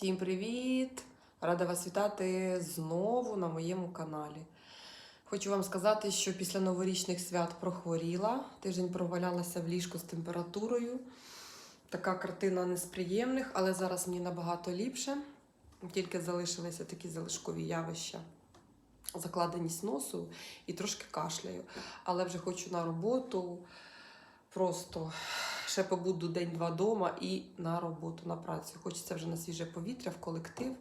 Всім привіт! Рада вас вітати знову на моєму каналі. Хочу вам сказати, що після новорічних свят прохворіла, тиждень провалялася в ліжку з температурою. Така картина не з приємних, але зараз мені набагато ліпше. Тільки залишилися такі залишкові явища, закладеність носу і трошки кашляю. Але вже хочу на роботу. Просто ще побуду день-два вдома і на роботу, на працю. Хочеться вже на свіже повітря в колектив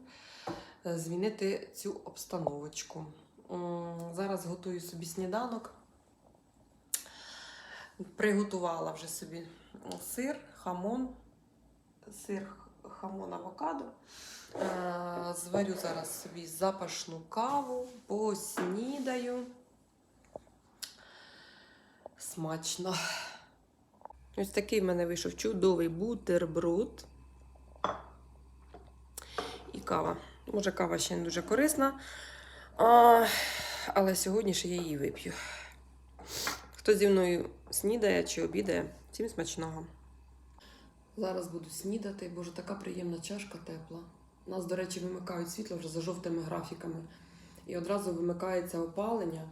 е, змінити цю обстановочку. Зараз готую собі сніданок. Приготувала вже собі сир, хамон, сир, хамон, авокадо. Е, Зварю зараз собі запашну каву, поснідаю. Смачно. Ось такий в мене вийшов чудовий бутерброд. І кава. Може, кава ще не дуже корисна. А, але сьогодні ще я її вип'ю. Хто зі мною снідає чи обідає, всім смачного. Зараз буду снідати, боже, така приємна чашка тепла. Нас, до речі, вимикають світло вже за жовтими графіками. І одразу вимикається опалення,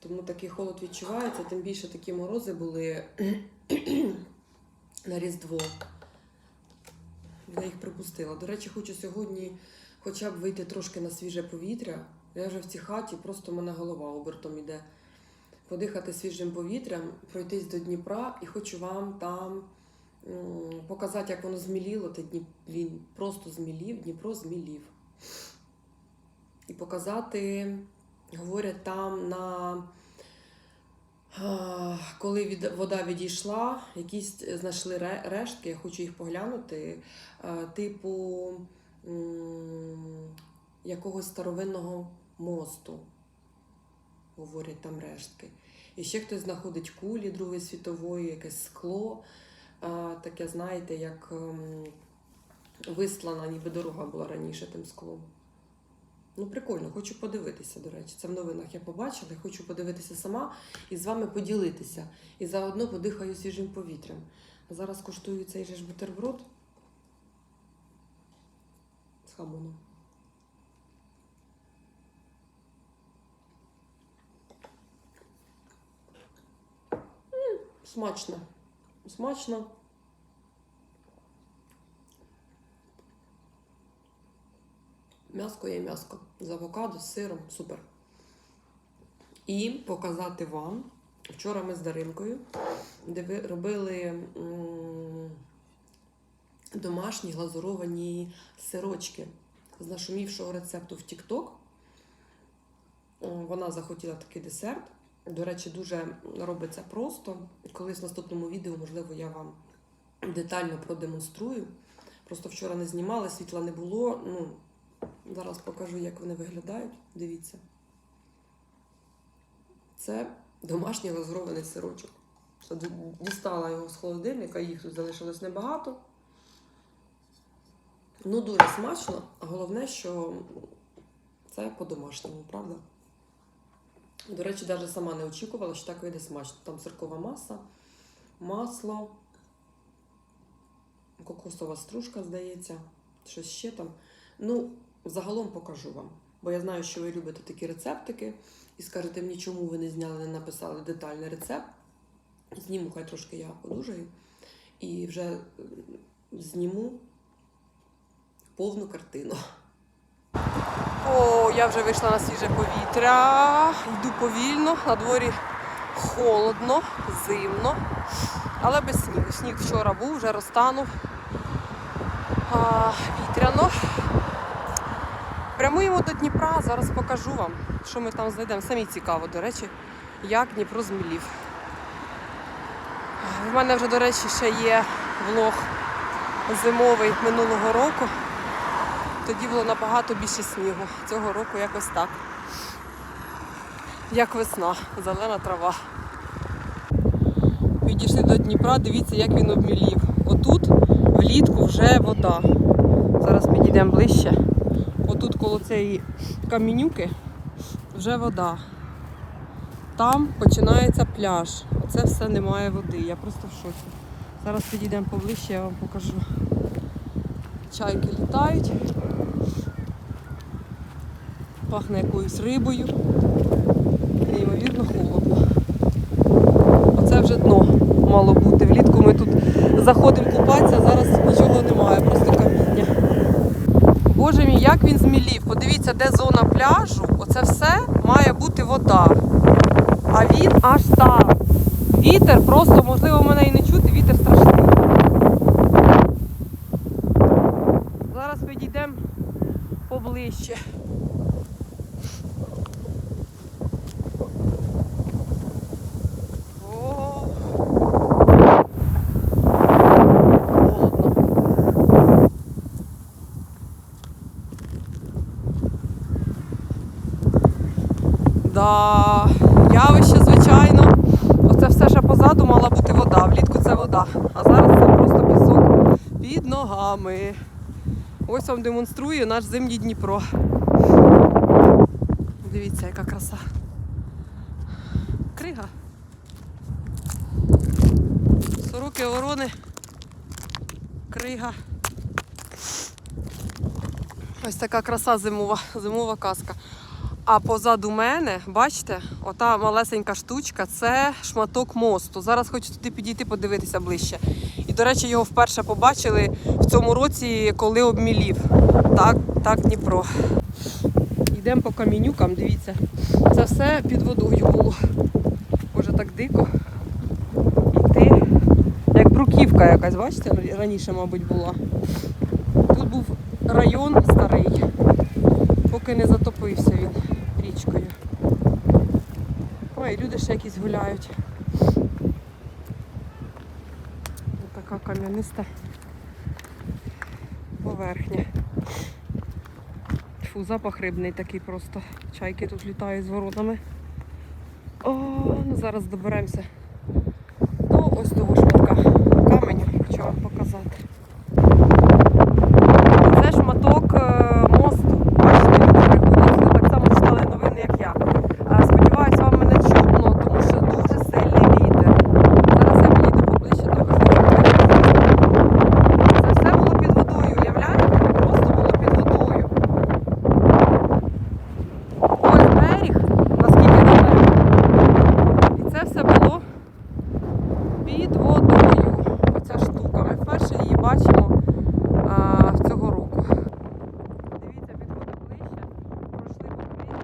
тому такий холод відчувається, тим більше такі морози були на Різдво. Я їх припустила. До речі, хочу сьогодні хоча б вийти трошки на свіже повітря. Я вже в цій хаті, просто в мене голова обертом іде. Подихати свіжим повітрям, пройтись до Дніпра і хочу вам там показати, як воно зміліло. Та. Він просто змілів, Дніпро змілів. І показати, говорять, там на Коли від, вода відійшла, якісь знайшли рештки, я хочу їх поглянути, типу якогось старовинного мосту, говорять там рештки. І ще хтось знаходить кулі Другої світової, якесь скло, таке, знаєте, як ем, вислана, ніби дорога була раніше тим склом. Ну, прикольно, хочу подивитися, до речі. Це в новинах я побачила, хочу подивитися сама і з вами поділитися. І заодно подихаю свіжим повітрям. Зараз куштую цей же ж бутерброд з хамоном. Смачно. Смачно. М'яско є м'яско. З авокадо, з сиром. Супер. І показати вам. Вчора ми з Даринкою робили домашні глазуровані сирочки з нашумівшого рецепту в TikTok. Вона захотіла такий десерт. До речі, дуже робиться просто. Колись в наступному відео, можливо, я вам детально продемонструю. Просто вчора не знімала, світла не було. Ну, Зараз покажу, як вони виглядають. Дивіться. Це домашній глазурований сирочок. Дістала його з холодильника, їх тут залишилось небагато. Ну, дуже смачно. Головне, що це по-домашньому, правда? До речі, навіть сама не очікувала, що так вийде смачно. Там сиркова маса, масло, кокосова стружка, здається, щось ще там. Ну, загалом покажу вам. Бо я знаю, що ви любите такі рецептики, і скажете мені, чому ви не зняли, не написали детальний рецепт. Зніму, хай трошки я подужаю. І вже зніму повну картину. О, я вже вийшла на свіже повітря. Йду повільно, на дворі холодно, зимно, але без снігу. Сніг вчора був, вже розтанув. А, вітряно. Прямуємо до Дніпра, зараз покажу вам, що ми там знайдемо. Самі цікаво, до речі, як Дніпро змілів. У мене вже, до речі, ще є влог зимовий минулого року. Тоді було набагато більше снігу. Цього року якось так. Як весна, зелена трава. Підійшли до Дніпра, дивіться, як він обмілів. Отут влітку вже вода. Зараз підійдемо ближче. Отут коло цієї камінюки вже вода. Там починається пляж. Оце все немає води. Я просто в шоці. Зараз підійдемо поближче, я вам покажу. чайки літають. Пахне якоюсь рибою. Неймовірно холодно. Оце вже дно мало бути. Влітку ми тут заходимо купатися, зараз нічого немає, просто каміння. Боже мій, як він змілів. Подивіться, де зона пляжу. Оце все має бути вода. А він аж там. Вітер просто, можливо, мене і не чути, вітер страшний. Зараз підійдемо поближче. О, Холодно. Да, явище, звичайно. Оце все ще позаду мала бути вода. Влітку це вода. А зараз це просто пісок під ногами. Ось вам демонструю наш зимній Дніпро. Дивіться, яка краса. Крига. Сороки, ворони. Крига. Ось така краса зимова, зимова казка. А позаду мене, бачите, ота малесенька штучка це шматок мосту. Зараз хочу туди підійти подивитися ближче. І, до речі, його вперше побачили в цьому році, коли обмілів. Так, так, Дніпро. Йдемо по камінюкам, дивіться. Це все під водою було. Боже, так дико. Йти. Як бруківка якась, бачите, раніше, мабуть, була. Тут був район старий, поки не затопився він річкою. Ой, люди ще якісь гуляють. Ось така кам'яниста поверхня. Фу, запах рибний такий просто. Чайки тут літають з воронами. О, ну зараз доберемося до ось того шматка каменю, хочу вам показати. Це шматок е, мосту. Бачите, люди приходять сюди, так само читали новини, як я. Е, Сподіваюсь, вам мене чутно, тому що дуже сильний вітер. Зараз я підійду поближче, то ви зрозумієте. Це все було під водою, уявляєте? Просто було під водою. Ось берег, наскільки далеко. І це все було під водою. Оця штука. Ми вперше її бачимо а, цього року. Дивіться, підходимо ближче. Пройшли по кризі.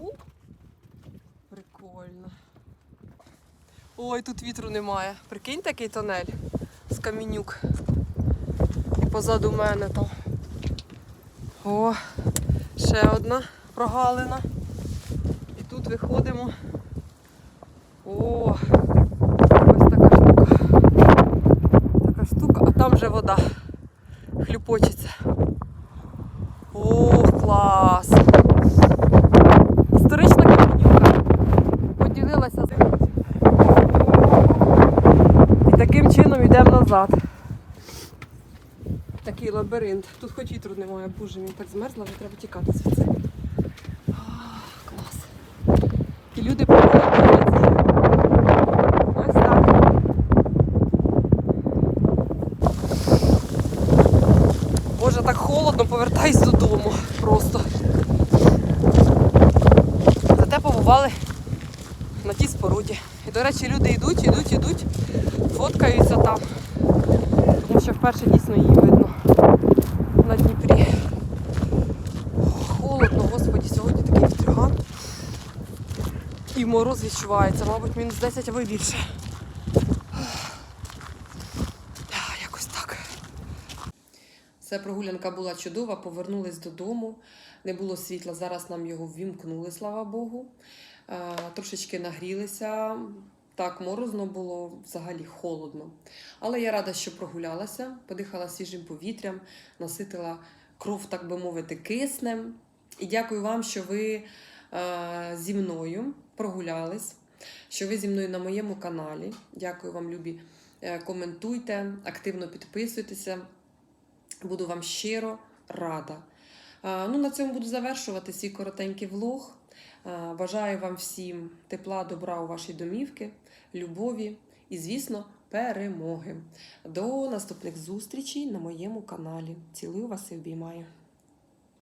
У, Прикольно. Ой, тут вітру немає. Прикинь такий тонель з камінюк. І позаду мене там. О, ще одна прогалина. І тут виходимо. О, ось така штука. Така штука, а там вже вода. Хлюпочеться. О, клас! Історична камінюка. Поділилася з і таким чином йдемо назад. Такий лабіринт. Тут хоч вітру немає, боже мій так змерзла, вже треба тікати звідси. А, Клас. І люди так. Боже, так холодно, повертаюсь додому просто. Зате побували на тій споруді. До речі, люди йдуть, йдуть, йдуть, фоткаються там. Тому що вперше дійсно її видно на Дніпрі. Холодно, господі, сьогодні такий вітрюган. І мороз відчувається, мабуть, мінус 10 або більше. Якось так. Все, прогулянка була чудова, повернулись додому. Не було світла, зараз нам його ввімкнули, слава Богу. Е, Трошечки нагрілися. Так, морозно було, взагалі холодно. Але я рада, що прогулялася, подихала свіжим повітрям, наситила кров, так би мовити, киснем. І дякую вам, що ви е, зі мною прогулялись, що ви зі мною на моєму каналі. Дякую вам, любі. Е, Коментуйте, активно підписуйтеся. Буду вам щиро рада. А, Ну, на цьому буду завершувати свій коротенький влог. А, Бажаю вам всім тепла, добра у вашій домівки, любові і, звісно, перемоги. До наступних зустрічей на моєму каналі. Цілую вас і обіймаю.